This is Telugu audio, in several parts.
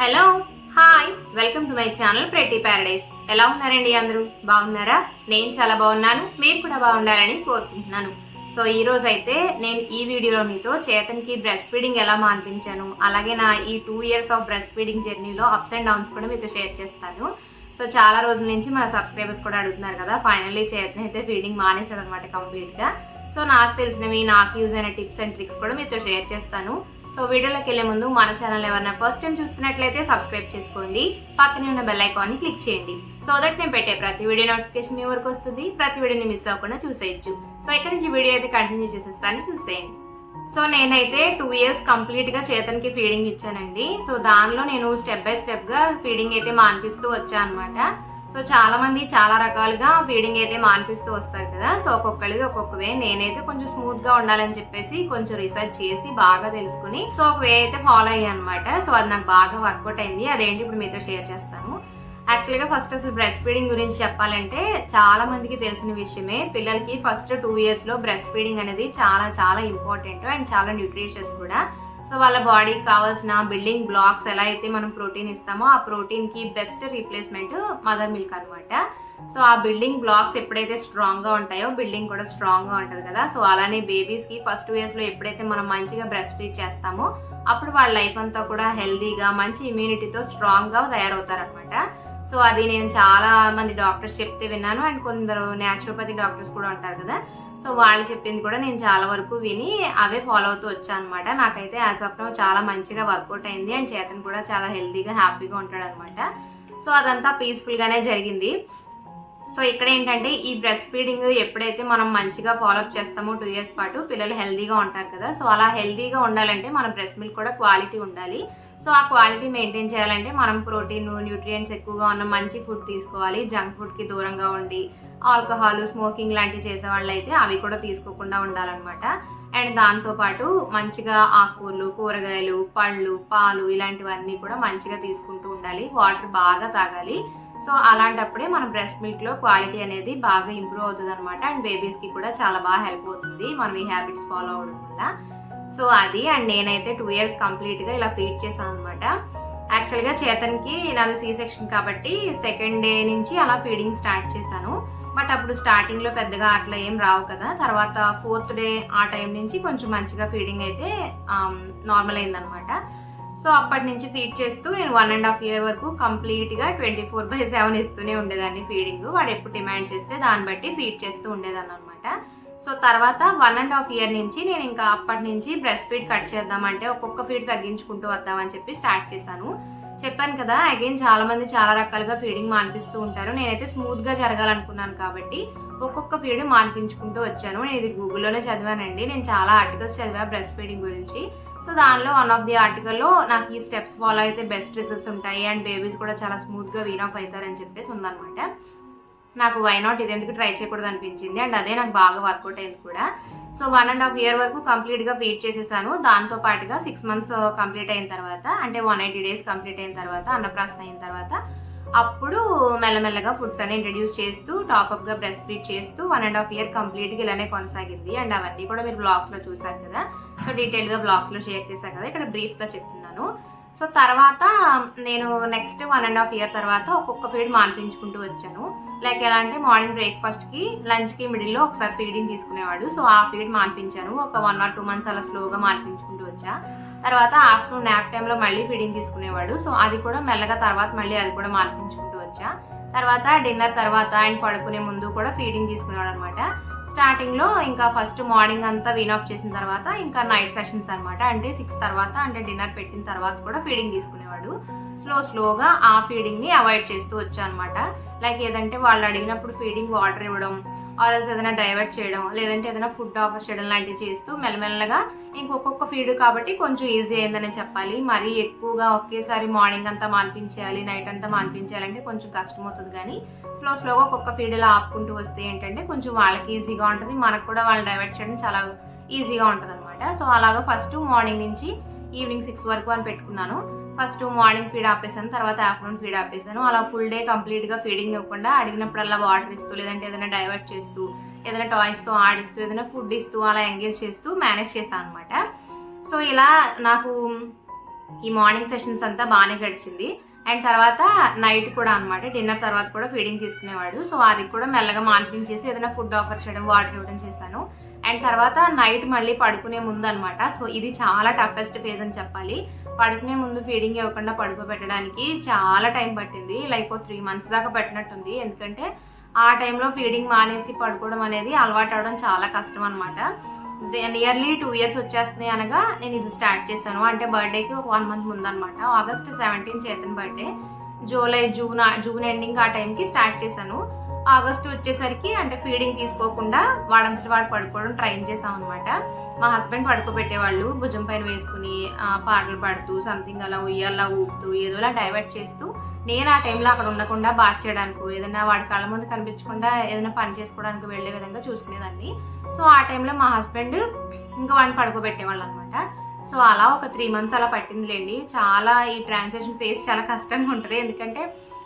Hello hi welcome to my channel pretty paradise ఎలా ఉన్నారండి అందరూ? బాగున్నారా? నేను చాలా బాగున్నాను. మీరు కూడా బాగుండాలని కోరుకుంటున్నాను. సో ఈ రోజు అయితే నేను ఈ వీడియోలో మీతో చేతన్కి బ్రెస్ట్ ఫీడింగ్ ఎలా మానిపించాను అలాగే నా ఈ two years of breast feeding జర్నీలో అప్స్ అండ్ డౌన్స్ కూడా మీతో షేర్ చేస్తాను. సో చాలా రోజుల నుంచి మన సబ్స్క్రైబర్స్ కూడా అడుగుతున్నారు కదా ఫైనల్లీ చేతన్ అయితే ఫీడింగ్ మానేశాడు అనమాట కంప్లీట్గా సో నాకు తెలిసినవి నాకు యూజ్ అయిన టిప్స్ అండ్ ట్రిక్స్ కూడా మీతో షేర్ చేస్తాను. సో వీడియోలోకి వెళ్ళే ముందు మన ఛానల్ ఎవరైనా ఫస్ట్ టైం చూస్తున్నట్లయితే సబ్స్క్రైబ్ చేసుకోండి. పక్కనే ఉన్న బెల్ ఐకాన్ని క్లిక్ చేయండి. సో దట్ నేను పెట్టే ప్రతి వీడియో నోటిఫికేషన్ మీ వరకు వస్తుంది. ప్రతి వీడియోని మిస్ అవ్వకుండా చూసేయచ్చు. సో ఇక్కడ నుంచి వీడియో అయితే కంటిన్యూ చేసేస్తాను. చూసేయండి. సో నేనైతే టూ ఇయర్స్ కంప్లీట్గా చేతన్కి ఫీడింగ్ ఇచ్చానండి. సో దానిలో నేను స్టెప్ బై స్టెప్గా ఫీడింగ్ అయితే మానిపిస్తూ వచ్చాను అనమాట సో చాలా మంది చాలా రకాలుగా ఫీడింగ్ అయితే మానిపిస్తూ వస్తారు కదా. సో ఒక్కొక్కరిది ఒక్కొక్క వే నేనైతే కొంచెం స్మూత్గా ఉండాలని చెప్పేసి కొంచెం రీసెర్చ్ చేసి బాగా తెలుసుకుని సో ఒక వే అయితే ఫాలో అయ్యాను అనమాట సో అది నాకు బాగా వర్కౌట్ అయింది. అదేంటి ఇప్పుడు మీతో షేర్ చేస్తాను. యాక్చువల్గా ఫస్ట్ అసలు బ్రెస్ట్ ఫీడింగ్ గురించి చెప్పాలంటే చాలా మందికి తెలిసిన విషయమే. పిల్లలకి ఫస్ట్ టూ ఇయర్స్లో బ్రెస్ట్ ఫీడింగ్ అనేది చాలా చాలా ఇంపార్టెంట్ అండ్ చాలా న్యూట్రిషియస్ కూడా. సో వాళ్ళ బాడీకి కావాల్సిన బిల్డింగ్ బ్లాక్స్ ఎలా అయితే మనం ప్రోటీన్ ఇస్తామో ఆ ప్రోటీన్కి బెస్ట్ రీప్లేస్మెంట్ మదర్ మిల్క్ అనమాట సో ఆ బిల్డింగ్ బ్లాక్స్ ఎప్పుడైతే స్ట్రాంగ్గా ఉంటాయో బిల్డింగ్ కూడా స్ట్రాంగ్గా ఉంటుంది కదా. సో అలానే బేబీస్కి ఫస్ట్ ఇయర్స్లో ఎప్పుడైతే మనం మంచిగా బ్రెస్ట్ ఫీడ్ చేస్తామో అప్పుడు వాళ్ళ లైఫ్ అంతా కూడా హెల్దీగా మంచి ఇమ్యూనిటీతో స్ట్రాంగ్గా తయారవుతారనమాట సో అది నేను చాలా మంది డాక్టర్స్ చెప్తే విన్నాను. అండ్ కొందరు న్యాచురోపతి డాక్టర్స్ కూడా ఉంటారు కదా. సో వాళ్ళు చెప్పింది కూడా నేను చాలా వరకు విని అవే ఫాలో అవుతూ వచ్చాను అనమాట నాకైతే యాజ్ ఆఫ్ నో చాలా మంచిగా వర్కౌట్ అయింది. అండ్ చేతన్ కూడా చాలా హెల్తీగా హ్యాపీగా ఉంటాడు అనమాట సో అదంతా పీస్ఫుల్గానే జరిగింది. సో ఇక్కడ ఏంటంటే ఈ బ్రెస్ట్ ఫీడింగ్ ఎప్పుడైతే మనం మంచిగా ఫాలోఅప్ చేస్తామో టూ ఇయర్స్ పాటు పిల్లలు హెల్తీగా ఉంటారు కదా. సో అలా హెల్తీగా ఉండాలంటే మన బ్రెస్ట్ మిల్క్ కూడా క్వాలిటీ ఉండాలి. సో ఆ క్వాలిటీ మెయింటైన్ చేయాలంటే మనం ప్రోటీన్ న్యూట్రియంట్స్ ఎక్కువగా ఉన్న మంచి ఫుడ్ తీసుకోవాలి. జంక్ ఫుడ్కి దూరంగా ఉండి ఆల్కహాల్ స్మోకింగ్ లాంటివి చేసే వాళ్ళు అయితే అవి కూడా తీసుకోకుండా ఉండాలన్నమాట. అండ్ దాంతోపాటు మంచిగా ఆకుకూరలు కూరగాయలు పళ్ళు పాలు ఇలాంటివన్నీ కూడా మంచిగా తీసుకుంటూ ఉండాలి. వాటర్ బాగా తాగాలి. సో అలాంటప్పుడే మన బ్రెస్ట్ మిల్క్లో క్వాలిటీ అనేది బాగా ఇంప్రూవ్ అవుతుంది అనమాట అండ్ బేబీస్కి కూడా చాలా బాగా హెల్ప్ అవుతుంది. మనం ఈ హ్యాబిట్స్ ఫాలో అవడం వల్ల. సో అది అండ్ నేనైతే టూ ఇయర్స్ కంప్లీట్గా ఇలా ఫీడ్ చేశాను అనమాట యాక్చువల్గా చేతన్కి నాది సీ సెక్షన్ కాబట్టి సెకండ్ డే నుంచి అలా ఫీడింగ్ స్టార్ట్ చేశాను. బట్ అప్పుడు స్టార్టింగ్లో పెద్దగా అట్లా ఏం రావు కదా. తర్వాత ఫోర్త్ డే ఆ టైం నుంచి కొంచెం మంచిగా ఫీడింగ్ అయితే um, నార్మల్ అయిందనమాట సో అప్పటి నుంచి ఫీడ్ చేస్తూ నేను వన్ అండ్ హాఫ్ ఇయర్ వరకు కంప్లీట్గా ట్వంటీ ఫోర్ బై సెవెన్ ఇస్తూనే ఉండేదాన్ని ఫీడింగ్ వాడు ఎప్పుడు డిమాండ్ చేస్తే దాన్ని బట్టి ఫీడ్ చేస్తూ ఉండేదాన్ని అనమాట సో తర్వాత వన్ అండ్ హాఫ్ ఇయర్ నుంచి నేను ఇంకా అప్పటి నుంచి బ్రెస్ట్ ఫీడ్ కట్ చేద్దామంటే ఒక్కొక్క ఫీడ్ తగ్గించుకుంటూ వద్దామని చెప్పి స్టార్ట్ చేశాను. చెప్పాను కదా అగైన్ చాలా మంది చాలా రకాలుగా ఫీడింగ్ మానిపిస్తూ ఉంటారు. నేనైతే స్మూత్గా జరగాలనుకున్నాను కాబట్టి ఒక్కొక్క ఫీడ్ మాన్పించుకుంటూ వచ్చాను. నేను ఇది గూగుల్లోనే చదివానండి. నేను చాలా ఆర్టికల్స్ చదివా బ్రెస్ట్ ఫీడింగ్ గురించి. సో దానిలో వన్ ఆఫ్ ది ఆర్టికల్లో నాకు ఈ స్టెప్స్ ఫాలో అయితే బెస్ట్ రిజల్ట్స్ ఉంటాయి. అండ్ బేబీస్ కూడా చాలా స్మూత్గా వీన్ ఆఫ్ అవుతారని చెప్పేసి ఉందనమాట నాకు వై నాట్ ఇదెందుకు ట్రై చేయకూడదు అనిపించింది. అండ్ అదే నాకు బాగా వర్కౌట్ అయింది కూడా. So one and half year వరకు కంప్లీట్గా ఫీడ్ చేసేసాను. దాంతో పాటుగా సిక్స్ మంత్స్ కంప్లీట్ అయిన తర్వాత అంటే వన్ ఎయిటీ డేస్ కంప్లీట్ అయిన తర్వాత అన్నప్రాసన అయిన తర్వాత అప్పుడు మెల్లమెల్లగా ఫుడ్స్ అన్ని ఇంట్రడ్యూస్ చేస్తూ టాపప్గా బ్రెస్ట్ ఫీడ్ చేస్తూ వన్ అండ్ హాఫ్ ఇయర్ కంప్లీట్గా ఇలానే కొనసాగింది. అండ్ అవన్నీ కూడా మీరు బ్లాగ్స్లో చూసారు కదా. సో డీటెయిల్గా బ్లాగ్స్లో షేర్ చేశాను కదా. ఇక్కడ బ్రీఫ్గా చెప్తున్నాను. సో తర్వాత నేను next one and half year తర్వాత ఒక్కొక్క ఫీడ్ మాన్పించుకుంటూ వచ్చాను. లైక్ ఎలా అంటే మార్నింగ్ బ్రేక్ఫాస్ట్కి లంచ్కి మిడిల్లో ఒకసారి ఫీడింగ్ తీసుకునేవాడు. సో ఆ ఫీడ్ మాన్పించాను ఒక వన్ ఆర్ టూ మంత్స్ అలా స్లోగా మాన్పించుకుంటూ వచ్చా. తర్వాత ఆఫ్టర్నూన్ నాప్ టైంలో మళ్ళీ ఫీడింగ్ తీసుకునేవాడు. సో అది కూడా మెల్లగా తర్వాత మళ్ళీ అది కూడా మార్పించుకుంటూ వచ్చా. తర్వాత డిన్నర్ తర్వాత అండ్ పడుకునే ముందు కూడా ఫీడింగ్ తీసుకునేవాడు అనమాట స్టార్టింగ్లో ఇంకా ఫస్ట్ మార్నింగ్ అంతా వీన్ ఆఫ్ చేసిన తర్వాత ఇంకా నైట్ సెషన్స్ అనమాట అంటే సిక్స్ తర్వాత అంటే డిన్నర్ పెట్టిన తర్వాత కూడా ఫీడింగ్ తీసుకునేవాడు. స్లో స్లోగా ఆ ఫీడింగ్ని అవాయిడ్ చేస్తూ వచ్చా అనమాట లైక్ ఏదంటే వాళ్ళు అడిగినప్పుడు ఫీడింగ్ వాటర్ ఇవ్వడం ఆర్ఎల్స్ ఏదైనా డైవర్ట్ చేయడం లేదంటే ఏదైనా ఫుడ్ ఆఫర్ చేయడం లాంటివి చేస్తూ మెల్లమెల్లగా ఇంకొక్కొక్క ఫీడ్ కాబట్టి కొంచెం ఈజీ అయిందని చెప్పాలి. మరీ ఎక్కువగా ఒకేసారి మార్నింగ్ అంతా మాన్పించేయాలి నైట్ అంతా మాన్పించాలంటే కొంచెం కష్టం అవుతుంది కానీ స్లో స్లోగా ఒక్కొక్క ఫీడ్ ఇలా ఆపుకుంటూ వస్తే ఏంటంటే కొంచెం వాళ్ళకి ఈజీగా ఉంటుంది. మనకు కూడా వాళ్ళు డైవర్ట్ చేయడం చాలా ఈజీగా ఉంటుంది అనమాట సో అలాగా ఫస్ట్ మార్నింగ్ నుంచి ఈవినింగ్ సిక్స్ వరకు అని పెట్టుకున్నాను. ఫస్ట్ మార్నింగ్ ఫీడ్ ఆపేసాను తర్వాత ఆఫ్టర్నూన్ ఫీడ్ ఆపేసాను అలా ఫుల్ డే కంప్లీట్గా ఫీడింగ్ ఇవ్వకుండా అడిగినప్పుడల్లా వాటర్ ఇస్తూ లేదంటే ఏదైనా డైవర్ట్ చేస్తూ ఏదైనా టాయ్స్తో ఆడిస్తూ ఏదైనా ఫుడ్ ఇస్తూ అలా ఎంగేజ్ చేస్తూ మేనేజ్ చేశాను అనమాట సో ఇలా నాకు ఈ మార్నింగ్ సెషన్స్ అంతా బాగానే గడిచింది. అండ్ తర్వాత నైట్ కూడా అనమాట డిన్నర్ తర్వాత కూడా ఫీడింగ్ తీసుకునేవాడు. సో అది కూడా మెల్లగా మాన్పించేసి ఏదైనా ఫుడ్ ఆఫర్ చేయడం వాటర్ ఇవ్వడం చేశాను. అండ్ తర్వాత నైట్ మళ్ళీ పడుకునే ముందు అనమాట సో ఇది చాలా టఫెస్ట్ ఫేజ్ అని చెప్పాలి. పడుకునే ముందు ఫీడింగ్ ఇవ్వకుండా పడుకోబెట్టడానికి చాలా టైం పట్టింది. లైక్ ఓ త్రీ మంత్స్ దాకా పట్టినట్టుంది. ఎందుకంటే ఆ టైంలో ఫీడింగ్ మానేసి పడుకోవడం అనేది అలవాటు అవడం చాలా కష్టం అనమాట నియర్లీ టూ ఇయర్స్ వచ్చేస్తున్నాయి అనగా నేను ఇది స్టార్ట్ చేశాను. అంటే బర్త్డేకి ఒక వన్ మంత్ ముందనమాట. August seventeen Chetan birthday. July June June ending ఆ టైంకి స్టార్ట్ చేశాను. ఆగస్ట్ వచ్చేసరికి అంటే ఫీడింగ్ తీసుకోకుండా వాడంతటి వాడు పడుకోవడం ట్రైన్ చేసాం అనమాట మా హస్బెండ్ పడుకోబెట్టేవాళ్ళు భుజం పైన వేసుకుని పాటలు పాడుతూ సంథింగ్ అలా ఉయ్యాలా ఊపుతూ ఏదోలా డైవర్ట్ చేస్తూ నేను ఆ టైంలో అక్కడ ఉండకుండా బాట్ చేయడానికి ఏదైనా వాడి కళ్ళ ముందు కనిపించకుండా ఏదైనా పని చేసుకోవడానికి వెళ్ళే విధంగా చూసుకునేదాన్ని. సో ఆ టైంలో మా హస్బెండ్ ఇంకా వాడిని పడుకోబెట్టేవాళ్ళు అనమాట సో అలా ఒక త్రీ మంత్స్ అలా పట్టిందిలేండి. చాలా ఈ ట్రాన్సాక్షన్ ఫేస్ చాలా కష్టంగా ఉంటుంది. ఎందుకంటే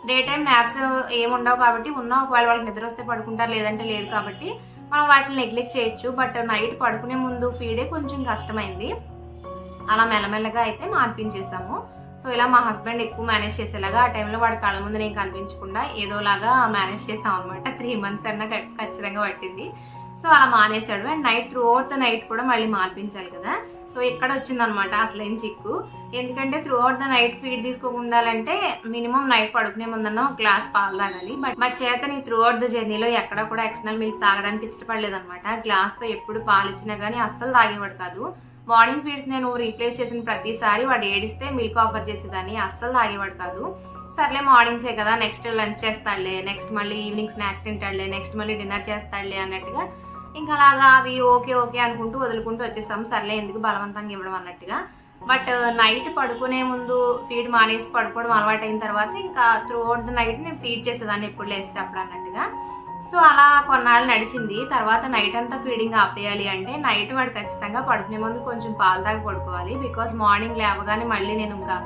డే టైం యాప్స్ ఏముండవు కాబట్టి ఉన్నా ఒకవేళ వాళ్ళకి నిద్ర వస్తే పడుకుంటారు లేదంటే లేదు కాబట్టి మనం వాటిని నెగ్లెక్ట్ చేయొచ్చు. బట్ నైట్ పడుకునే ముందు ఫీడే కొంచెం కష్టమైంది. అలా మెల్లమెల్లగా అయితే మార్పించేసాము. సో ఇలా మా హస్బెండ్ ఎక్కువ మేనేజ్ చేసేలాగా ఆ టైంలో వాడి కళ్ళ ముందు నేను కనిపించకుండా ఏదోలాగా మేనేజ్ చేసాం అనమాట త్రీ మంత్స్ అన్నా ఖచ్చితంగా పట్టింది. సో అలా మానేశాడు. And night throughout the night కూడా మళ్ళీ మార్పించాలి కదా. సో ఇక్కడ వచ్చిందనమాట అసలు ఏం చిక్కు. ఎందుకంటే throughout the night feed తీసుకోకుండాలంటే మినిమం నైట్ పడుకునే ముందన్న ఒక గ్లాస్ పాలు తాగాలి. బట్ మా చేతని త్రూ అవుట్ ద జర్నీలో ఎక్కడ కూడా ఎక్స్టర్నల్ మిల్క్ తాగడానికి ఇష్టపడలేదు అనమాట గ్లాస్తో ఎప్పుడు పాలు ఇచ్చినా కానీ అస్సలు తాగేవాడు కాదు. మార్నింగ్ ఫీడ్స్ నేను రీప్లేస్ చేసిన ప్రతిసారి వాడు ఏడిస్తే మిల్క్ ఆఫర్ చేసేదాన్ని అస్సలు తాగేవాడు కాదు. సర్లే మార్నింగ్సే కదా నెక్స్ట్ లంచ్ చేస్తాడులే నెక్స్ట్ మళ్ళీ ఈవినింగ్ స్నాక్ తింటాడులే నెక్స్ట్ మళ్ళీ డిన్నర్ చేస్తాడులే అన్నట్టుగా ఇంకా అలాగా అవి ఓకే ఓకే అనుకుంటూ వదులుకుంటూ వచ్చేసాం సర్లే ఎందుకు బలవంతంగా ఇవ్వడం అన్నట్టుగా. బట్ నైట్ పడుకునే ముందు ఫీడ్ మానేసి పడుకోవడం అలవాటు అయిన తర్వాత ఇంకా త్రూ అవుట్ ద నైట్ నేను ఫీడ్ చేసేదాన్ని ఎప్పుడు లేస్తే అప్పుడు అన్నట్టుగా. సో అలా కొన్నాళ్ళు నడిచింది. తర్వాత నైట్ అంతా ఫీడింగ్ ఆపేయాలి అంటే నైట్ వాడు ఖచ్చితంగా పడుకునే ముందు కొంచెం పాలు తాగి పడుకోవాలి. బికాస్ మార్నింగ్ లేవగానే మళ్ళీ నేను ఇంకా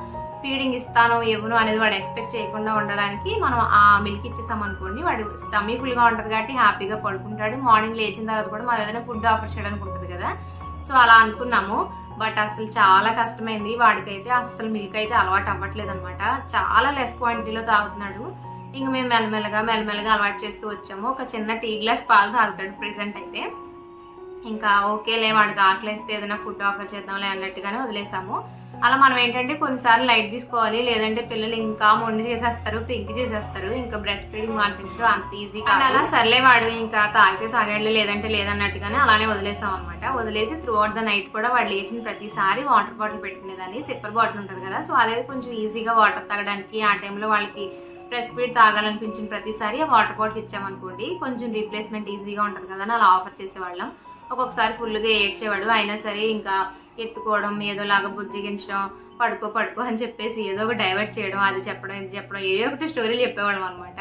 ఫీడింగ్ ఇస్తాను ఇవ్వను అనేది వాడు ఎక్స్పెక్ట్ చేయకుండా ఉండడానికి మనం ఆ మిల్క్ ఇచ్చేసాం అనుకోండి వాడు స్టమీ ఫుల్గా ఉంటుంది కాబట్టి హ్యాపీగా పడుకుంటాడు. మార్నింగ్ లేచిన తర్వాత కూడా మనం ఏదైనా ఫుడ్ ఆఫర్ చేయడానికి ఉంటుంది కదా. సో అలా అనుకున్నాము. బట్ అసలు చాలా కష్టమైంది. వాడికైతే అసలు మిల్క్ అయితే అలవాటు అవ్వట్లేదు అనమాట చాలా లెస్ క్వాంటిటీలో తాగుతున్నాడు. ఇంక మేము మెల్లమెల్లగా మెల్లమెల్లగా అలవాటు చేస్తూ వచ్చాము. ఒక చిన్న టీ గ్లాస్ పాలు తాగుతాడు ప్రెసెంట్ అయితే. ఇంకా ఓకేలే వాడికి ఆకలిస్తే ఏదైనా ఫుడ్ ఆఫర్ చేద్దాంలే అన్నట్టుగానే వదిలేసాము. అలా మనం ఏంటంటే కొన్నిసార్లు లైట్ తీసుకోవాలి లేదంటే పిల్లలు ఇంకా మొండి చేసేస్తారు పింక్ చేసేస్తారు ఇంకా బ్రెస్ట్ ఫీడింగ్ మానిపించడం అంత ఈజీ కాదు. అలా సర్లే వాడు ఇంకా తాగితే తాగాడులే లేదంటే లేదన్నట్టుగానే అలానే వదిలేసాం అనమాట వదిలేసి త్రూ అవుట్ ద నైట్ కూడా వాడు లేచిన ప్రతిసారి వాటర్ బాటిల్ పెట్టుకునేదాన్ని. సిప్పర్ బాటిల్ ఉంటుంది కదా సో అదే కొంచెం ఈజీగా వాటర్ తాగడానికి ఆ టైంలో వాళ్ళకి బ్రెస్ట్ ఫీడ్ తాగాలనిపించిన ప్రతిసారి ఆ వాటర్ బాటిల్ ఇచ్చామనుకోండి కొంచెం రీప్లేస్మెంట్ ఈజీగా ఉంటుంది కదా అని అలా ఆఫర్ చేసేవాళ్ళం. ఒక్కొక్కసారి ఫుల్గా ఏడ్చేవాడు. అయినా సరే ఇంకా ఎత్తుకోవడం ఏదోలాగా బుజ్జిగించడం పడుకో పడుకో అని చెప్పేసి ఏదో ఒక డైవర్ట్ చేయడం అది చెప్పడం ఇది చెప్పడం ఏ ఒకటి స్టోరీలు చెప్పేవాళ్ళం అనమాట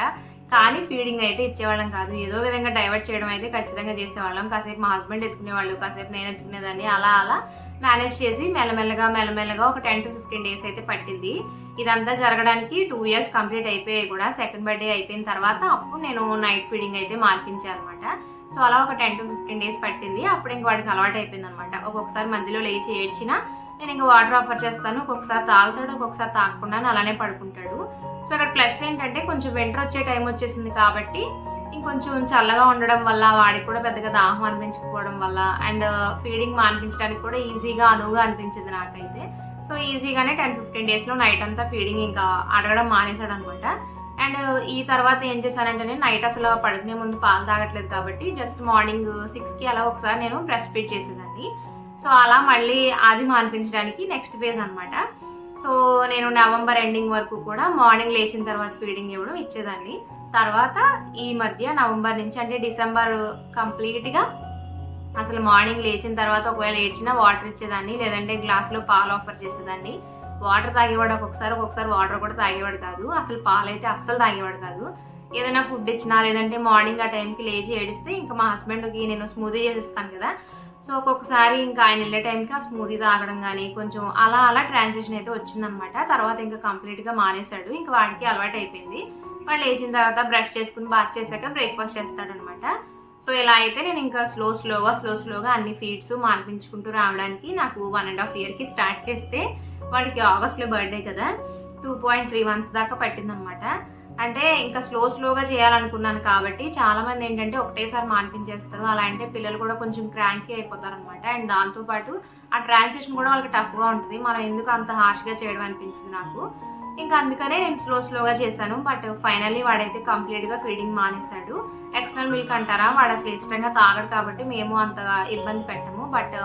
కానీ ఫీడింగ్ అయితే ఇచ్చేవాళ్ళం కాదు. ఏదో విధంగా డైవర్ట్ చేయడం అయితే ఖచ్చితంగా చేసేవాళ్ళం. కాసేపు మా హస్బెండ్ ఎత్తుకునేవాళ్ళు కాసేపు నేను ఎత్తుకునేదాన్ని అలా అలా. మేనేజ్ చేసి మెల్లమెల్లగా మెల్లమెల్లగా ఒక టెన్ టు ఫిఫ్టీన్ డేస్ అయితే పట్టింది. ఇదంతా జరగడానికి టూ ఇయర్స్ కంప్లీట్ అయిపోయాయి కూడా సెకండ్ బర్త్డే అయిపోయిన తర్వాత అప్పుడు నేను నైట్ ఫీడింగ్ అయితే మార్పించాను అనమాట సో అలా ఒక టెన్ టు ఫిఫ్టీన్ డేస్ పట్టింది. అప్పుడు ఇంక వాడికి అలవాటు అయిపోయింది అనమాట ఒక్కొక్కసారి మధ్యలో లేచి ఏడ్చినా నేను ఇంకా వాటర్ ఆఫర్ చేస్తాను ఒక్కొక్కసారి తాగుతాడు ఒక్కొక్కసారి తాగకుండా అలానే పడుకుంటాడు. సో అక్కడ ప్లస్ ఏంటంటే కొంచెం వింటర్ వచ్చే టైం వచ్చేసింది కాబట్టి ఇంకొంచెం చల్లగా ఉండడం వల్ల వాడికి కూడా పెద్దగా దాహం అనిపించకపోవడం వల్ల అండ్ uh, ఫీడింగ్ మానిపించడానికి కూడా ఈజీగా అనువుగా అనిపించింది నాకైతే. సో ఈజీగానే టెన్ ఫిఫ్టీన్ డేస్లో నైట్ అంతా ఫీడింగ్ ఇంకా అడగడం మానేశాడు అనమాట అండ్ ఈ తర్వాత ఏం చేశానంటే నేను నైట్ అసలు పడుకునే ముందు పాలు తాగట్లేదు కాబట్టి జస్ట్ మార్నింగ్ సిక్స్కి అలా ఒకసారి నేను బ్రెస్ట్ ఫీడ్ చేసేదాన్ని. సో అలా మళ్ళీ అది మానిపించడానికి నెక్స్ట్ ఫేజ్ అనమాట సో నేను నవంబర్ ఎండింగ్ వరకు కూడా మార్నింగ్ లేచిన తర్వాత ఫీడింగ్ ఇవ్వడం ఇచ్చేదాన్ని. తర్వాత ఈ మధ్య నవంబర్ నుంచి అంటే డిసెంబర్ కంప్లీట్గా అసలు మార్నింగ్ లేచిన తర్వాత ఒకవేళ ఏడ్చినా వాటర్ ఇచ్చేదాన్ని లేదంటే గ్లాస్లో పాలు ఆఫర్ చేసేదాన్ని. వాటర్ తాగేవాడు ఒక్కొక్కసారి ఒక్కొక్కసారి వాటర్ కూడా తాగేవాడు కాదు. అసలు పాలు అయితే అస్సలు తాగేవాడు కాదు. ఏదైనా ఫుడ్ ఇచ్చినా లేదంటే మార్నింగ్ ఆ టైంకి లేచి ఏడిస్తే ఇంకా మా హస్బెండ్కి నేను స్మూదీ చేసిస్తాను కదా. సో ఒక్కొక్కసారి ఇంకా ఆయన వెళ్ళే టైంకి ఆ స్మూదీ తాగడం కానీ కొంచెం అలా అలా ట్రాన్సాక్షన్ అయితే వచ్చిందనమాట. తర్వాత ఇంకా కంప్లీట్గా మానేశాడు. ఇంకా వాడికి అలవాటు అయిపోయింది వాడు లేచిన తర్వాత బ్రష్ చేసుకుని బాత్ చేశాక బ్రేక్ఫాస్ట్ చేస్తాడనమాట. సో ఇలా అయితే నేను ఇంకా స్లో స్లోగా స్లో స్లోగా అన్ని ఫీడ్స్ మాన్పించుకుంటూ రావడానికి నాకు వన్ అండ్ హాఫ్ ఇయర్కి స్టార్ట్ చేస్తే వాడికి ఆగస్ట్లో బర్త్డే కదా. టూ పాయింట్ త్రీ మంత్స్ దాకా పట్టిందనమాట. అంటే ఇంకా స్లో స్లోగా చేయాలనుకున్నాను కాబట్టి చాలా మంది ఏంటంటే ఒకటేసారి మాన్పించేస్తారు. అలా అంటే పిల్లలు కూడా కొంచెం క్రాంకీ అయిపోతారు అనమాట అండ్ దాంతోపాటు ఆ ట్రాన్సాక్షన్ కూడా వాళ్ళకి టఫ్గా ఉంటుంది. మనం ఎందుకు అంత హార్ష్గా చేయడం అనిపించింది నాకు. ఇంకా అందుకనే నేను స్లో స్లోగా చేశాను. బట్ ఫైనల్లీ వాడైతే కంప్లీట్గా ఫీడింగ్ మానేశాడు. ఎక్స్టర్నల్ మిల్క్ అంటారా? వాడు అసలు ఇష్టంగా తాగడు కాబట్టి మేము అంతగా ఇబ్బంది పెట్టము. బట్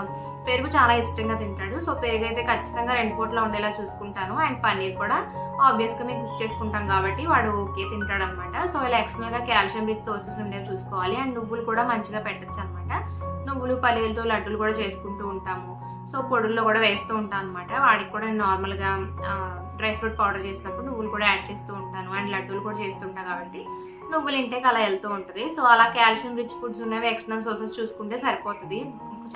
పెరుగు చాలా ఇష్టంగా తింటాడు. సో పెరుగు అయితే ఖచ్చితంగా రెండు పూట్ల ఉండేలా చూసుకుంటాను. అండ్ పన్నీర్ కూడా ఆబ్వియస్గా మేము కుక్ చేసుకుంటాం కాబట్టి వాడు ఓకే తింటాడు అనమాట సో ఇలా ఎక్స్టర్నల్గా కాల్షియం రిచ్ సోర్సెస్ ఉండేవి చూసుకోవాలి. అండ్ నువ్వులు కూడా మంచిగా పెట్టచ్చు అనమాట నువ్వులు పల్లీలతో లడ్డూలు కూడా చేసుకుంటూ ఉంటాము. సో పొడుల్లో కూడా వేస్తూ ఉంటాను అనమాట వాడికి కూడా నార్మల్గా డ్రై ఫ్రూట్ పౌడర్ చేసినప్పుడు నువ్వులు కూడా యాడ్ చేస్తూ ఉంటాను. అండ్ లడ్డూలు కూడా చేస్తుంటాను కాబట్టి నువ్వులు ఇంటేకి అలా వెళ్తూ ఉంటుంది. సో అలా కాల్షియం రిచ్ ఫుడ్స్ ఉన్నవి ఎక్స్టర్నల్ సోర్సెస్ చూసుకుంటే సరిపోతుంది.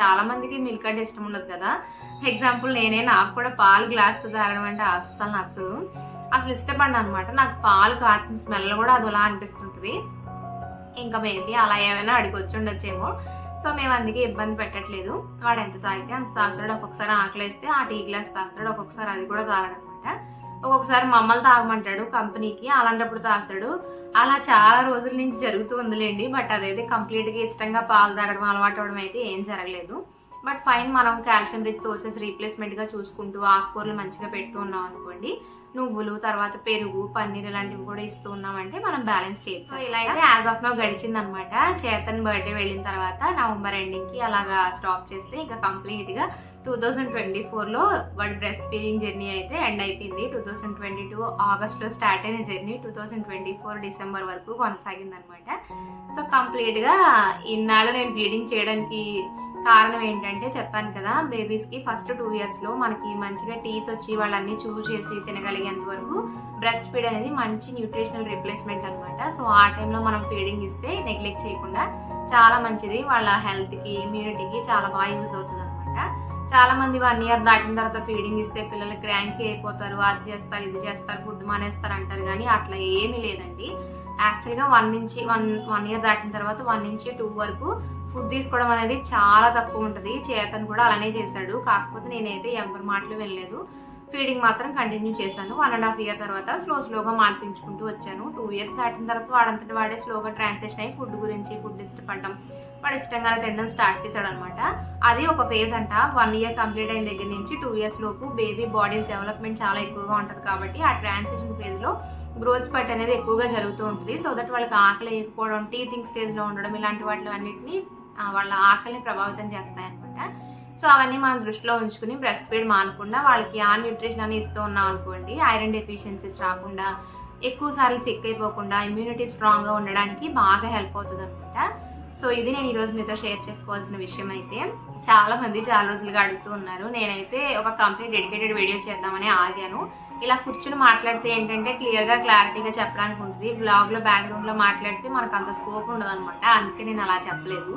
చాలా మందికి మిల్క్ అంటే ఇష్టం ఉండదు కదా. ఎగ్జాంపుల్ నేనే నాకు కూడా పాలు గ్లాస్తో తాగడం అంటే అస్సలు నచ్చదు. అసలు ఇష్టపడిన అనమాట నాకు పాలు కాచిన స్మెల్ కూడా అదోలా అనిపిస్తుంటుంది. ఇంకా మేబీ అలా ఏమైనా అడిగి వచ్చి ఉండొచ్చేమో. సో మేము అందుకే ఇబ్బంది పెట్టట్లేదు. వాడు ఎంత తాగితే అంత తాగుతాడు. ఒక్కొక్కసారి ఆకలేస్తే ఆ టీ గ్లాస్ తాగుతాడు. ఒక్కొక్కసారి అది కూడా తాగడనమాట. ఒక్కొక్కసారి మమ్మల్ని తాగమంటాడు కంపెనీకి. అలాంటప్పుడు తాగుతాడు. అలా చాలా రోజుల నుంచి జరుగుతూ ఉందిలేండి. బట్ అదైతే కంప్లీట్గా ఇష్టంగా పాలు తాగడం అలవాటు అవడం అయితే ఏం జరగలేదు. బట్ ఫైన్ మనం కాల్షియం రిచ్ సోర్సెస్ రీప్లేస్మెంట్గా చూసుకుంటూ ఆకుకూరలు మంచిగా పెడుతూ ఉన్నాం అనుకోండి. నువ్వులు తర్వాత పెరుగు పన్నీర్ ఇలాంటివి కూడా ఇస్తూ ఉన్నామంటే మనం బ్యాలెన్స్ చేయొచ్చు. సో ఇలా అయితే యాజ్ ఆఫ్ నో గడిచింది అనమాట చేతన్ బర్త్డే వెళ్ళిన తర్వాత నవంబర్ ఎండింగ్కి అలాగా స్టాప్ చేస్తే ఇంకా కంప్లీట్గా టూ థౌజండ్ ట్వంటీ ఫోర్లో వాడి బ్రెస్ట్ ఫీడింగ్ జర్నీ అయితే ఎండ్ అయిపోయింది. టూ థౌజండ్ ట్వంటీ టూ ఆగస్ట్లో స్టార్ట్ అయిన journey two thousand twenty four December వరకు కొనసాగింది అనమాట సో కంప్లీట్గా ఇన్నాళ్ళు నేను ఫీడింగ్ చేయడానికి కారణం ఏంటంటే చెప్పాను కదా బేబీస్కి ఫస్ట్ టూ ఇయర్స్లో మనకి మంచిగా టీత్ వచ్చి వాళ్ళన్నీ చూ చేసి తినగలిగేంత వరకు బ్రెస్ట్ ఫీడ్ అనేది మంచి న్యూట్రిషనల్ రిప్లేస్మెంట్ అనమాట సో ఆ టైంలో మనం ఫీడింగ్ ఇస్తే నెగ్లెక్ట్ చేయకుండా చాలా మంచిది. వాళ్ళ హెల్త్కి ఇమ్యూనిటీకి చాలా బాగా యూజ్ అవుతుంది అనమాట చాలా మంది వన్ ఇయర్ దాటిన తర్వాత ఫీడింగ్ ఇస్తే పిల్లలు క్రాంకీ అయిపోతారు. అది చేస్తారు ఇది చేస్తారు ఫుడ్ మానేస్తారు అంటారు కానీ అట్లా ఏమీ లేదండి. యాక్చువల్గా వన్ నుంచి వన్ వన్ ఇయర్ దాటిన తర్వాత వన్ నుంచి టూ వరకు ఫుడ్ తీసుకోవడం అనేది చాలా తక్కువ ఉంటుంది. చేతను కూడా అలానే చేశాడు. కాకపోతే నేనైతే ఎవరి మాటలు వెళ్ళలేదు ఫీడింగ్ మాత్రం కంటిన్యూ చేశాను. వన్ అండ్ హాఫ్ ఇయర్ తర్వాత స్లో స్లోగా మార్పించుకుంటూ వచ్చాను. టూ ఇయర్స్ దాటిన తర్వాత వాడంతటి వాడే స్లోగా ట్రాన్సాక్షన్ అయ్యి ఫుడ్ గురించి ఫుడ్ ఇష్టపడడం వాడు ఇష్టంగానే తినడం స్టార్ట్ చేశాడు అనమాట అది ఒక ఫేజ్ అంట. వన్ ఇయర్ కంప్లీట్ అయిన దగ్గర నుంచి టూ ఇయర్స్ లోపు బేబీ బాడీస్ డెవలప్మెంట్ చాలా ఎక్కువగా ఉంటుంది కాబట్టి ఆ ట్రాన్సాక్షన్ ఫేజ్లో గ్రోత్ స్పట్ అనేది ఎక్కువగా జరుగుతూ ఉంటుంది. సో దట్ వాళ్ళకి ఆకలి వేయకపోవడం టీథింగ్ స్టేజ్లో ఉండడం ఇలాంటి వాటి అన్నింటినీ వాళ్ళ ఆకలిని ప్రభావితం చేస్తాయన్నమాట. సో అవన్నీ మనం దృష్టిలో ఉంచుకుని బ్రెస్ట్ ఫీడ్ మానకుండా వాళ్ళకి ఆ న్యూట్రిషన్ అని ఇస్తూ ఉన్నాం అనుకోండి ఐరన్ డెఫిషియన్సీస్ రాకుండా ఎక్కువ సార్లు సిక్ అయిపోకుండా ఇమ్యూనిటీ స్ట్రాంగ్గా ఉండడానికి బాగా హెల్ప్ అవుతుంది అనమాట సో ఇది నేను ఈరోజు మీతో షేర్ చేసుకోవాల్సిన విషయం అయితే. చాలామంది చాలా రోజులుగా అడుగుతూ ఉన్నారు. నేనైతే ఒక కంప్లీట్ డెడికేటెడ్ వీడియో చేద్దామని ఆగాను. ఇలా కూర్చుని మాట్లాడితే ఏంటంటే క్లియర్గా క్లారిటీగా చెప్పడానికి ఉంటుంది. బ్లాగ్లో బ్యాక్గ్రౌండ్లో మాట్లాడితే మనకు అంత స్కోప్ ఉండదు అనమాట అందుకే నేను అలా చెప్పలేదు.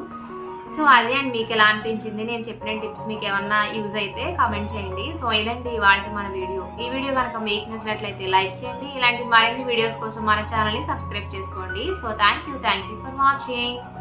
సో అదే అండి మీకు ఎలా అనిపించింది? నేను చెప్పిన టిప్స్ మీకు ఏమన్నా యూజ్ అయితే కామెంట్ చేయండి. సో ఇదండి ఇవాళ మన వీడియో. ఈ వీడియో కనుక మీకు నచ్చినట్లయితే లైక్ చేయండి. ఇలాంటి మరిన్ని వీడియోస్ కోసం మన ఛానల్ని సబ్స్క్రైబ్ చేసుకోండి. So thank you thank you for watching.